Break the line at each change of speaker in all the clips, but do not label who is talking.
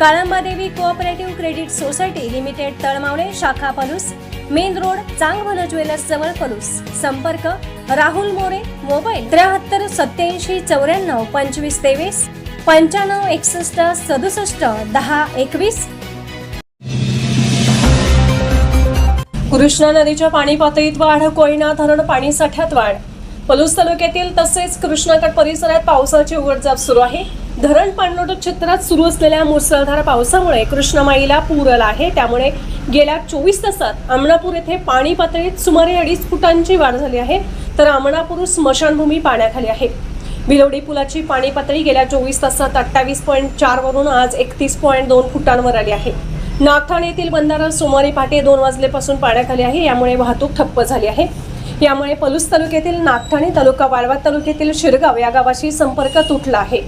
Kalambadevi cooperative credit society limited Talmavale शाखा Palus main road Changbhan jewellers जवळ पलूस. संपर्क Rahul More mobile त्र्याहत्तर सत्याऐंशी चौऱ्याण्णव पंचवीस तेवीस पंच्याण्णव एकसष्ट सदुसष्ट दहा एकवीस. कृष्णा नदीच्या पाणी पातळीत वाढ कोयना धरण पाणी साठ्यात वाढ. पलूस तालुक्यातील तसेच कृष्णाघाट परिसरात पावसाची उघडझाप सुरू आहे. धरण पाणलोट क्षेत्रात सुरू असलेल्या मुसळधार पावसामुळे कृष्णमाईला पूर आला आहे. त्यामुळे गेल्या चोवीस तासात आमणापूर येथे पाणी पातळीत सुमारे अडीच फुटांची वाढ झाली आहे. तर आमणापूर स्मशानभूमी पाण्याखाली आहे. भिलवडी पुलाची पाणी पातळी गेल्या चोवीस तासात अठ्ठावीस पॉईंट चार वरून आज एकतीस पॉईंट दोन फुटांवर आली आहे. नागठाणे येथील बंधारा सोमवारी पहाटे दोन वाजल्यापासून पाण्याखाली आहे. यामुळे वाहतूक ठप्प झाली आहे. यामुळे पलूस तालुक्यातील नागठाणे तालुका वाळवा तालुक्यातील शिरगाव या गावाशी संपर्क तुटला आहे.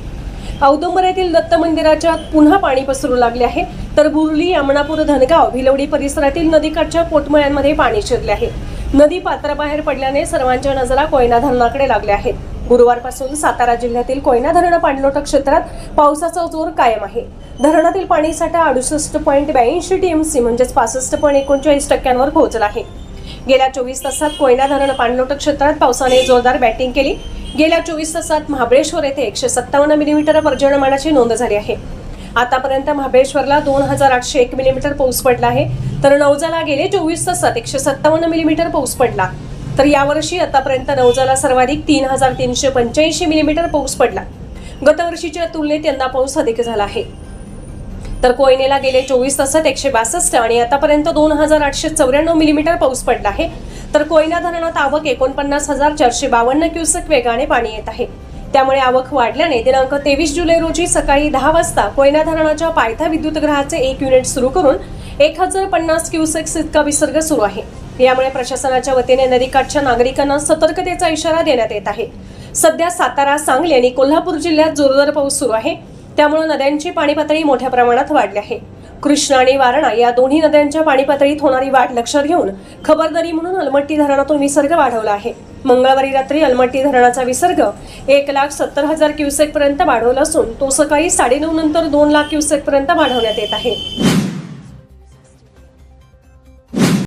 औदुंबर येथील दत्त मंदिराच्या पुन्हा पाणी पसरू लागले आहे. तर बुरली यमनापूर धनगाव भिलवडी परिसरातील नदीकाठच्या पोटमळ्यांमध्ये पाणी शिरले आहे. नदी पात्राबाहेर पडल्याने सर्वांच्या नजरा कोयना धरणाकडे लागल्या आहेत. गुरुवारपासून सातारा जिल्ह्यातील कोयना धरण पाणलोट क्षेत्रात पावसाचा जोर कायम आहे. धरणातील पाणीसाठा अडुसष्ट पॉईंट ब्याऐंशी टीएमसी म्हणजेच पासष्ट पॉईंट एकोणचाळीस टक्क्यांवर पोहोचला आहे. गेल्या चोवीस तासात कोयना धरण पाणलोट क्षेत्रात पावसाने जोरदार बॅटिंग केली. गेल्या चोवीस तासात महाबळेश्वर येथे एकशे सत्तावन्न मिलीमीटर पर्जन्यमानाची नोंद झाली आहे. आतापर्यंत महाबळेश्वरला दोन हजार आठशे एक मिलीमीटर पाऊस पडला आहे. तर नवजाला गेले चोवीस तासात एकशे सत्तावन्न मिलीमीटर पाऊस पडला. तर यावर्षी आतापर्यंत नवजाला सर्वाधिक तीन हजार तीनशे पंच्याऐंशी मिलीमीटर पाऊस पडला. गतवर्षीच्या तुलनेत यंदा पाऊस अधिक झाला आहे. तर कोयनेला गेले चोवीस तासात एकशे बासष्ट आणि आतापर्यंत दोन हजार आठशे चौऱ्याण्णव मिलीमीटर पाऊस पडला आहे. तर कोयना धरणात आवक एकोणपन्नास हजार चारशे बावन्न क्युसेक वेगाने पाणी येत आहे. त्यामुळे आवक वाढल्याने दिनांक तेवीस जुलै रोजी सकाळी दहा वाजता कोयना धरणाच्या पायथा विद्युतग्रहाचे एक युनिट सुरू करून एक हजार पन्नास क्युसेक्स इतका विसर्ग सुरू आहे. यामुळे प्रशासनाच्या वतीने नदीकाठच्या नागरिकांना सतर्कतेचा इशारा देण्यात येत आहे. सध्या सातारा सांगली आणि कोल्हापूर जिल्ह्यात जोरदार पाऊस सुरू आहे. त्यामुळे नद्यांची पाणी पातळी मोठ्या प्रमाणात वाढली आहे. कृष्णा आणि वारणा या दोन्ही नद्यांच्या पाणी पातळीत होणारी वाढ लक्षात घेऊन खबरदारी म्हणून अलमट्टी धरणातून विसर्ग वाढवला आहे. मंगळवारी रात्री अलमट्टी धरणाचा विसर्ग एक लाख सत्तर हजार क्युसेक पर्यंत वाढवला असून तो सकाळी साडेनऊ नंतर दोन लाख क्युसेक पर्यंत वाढवण्यात येत आहे.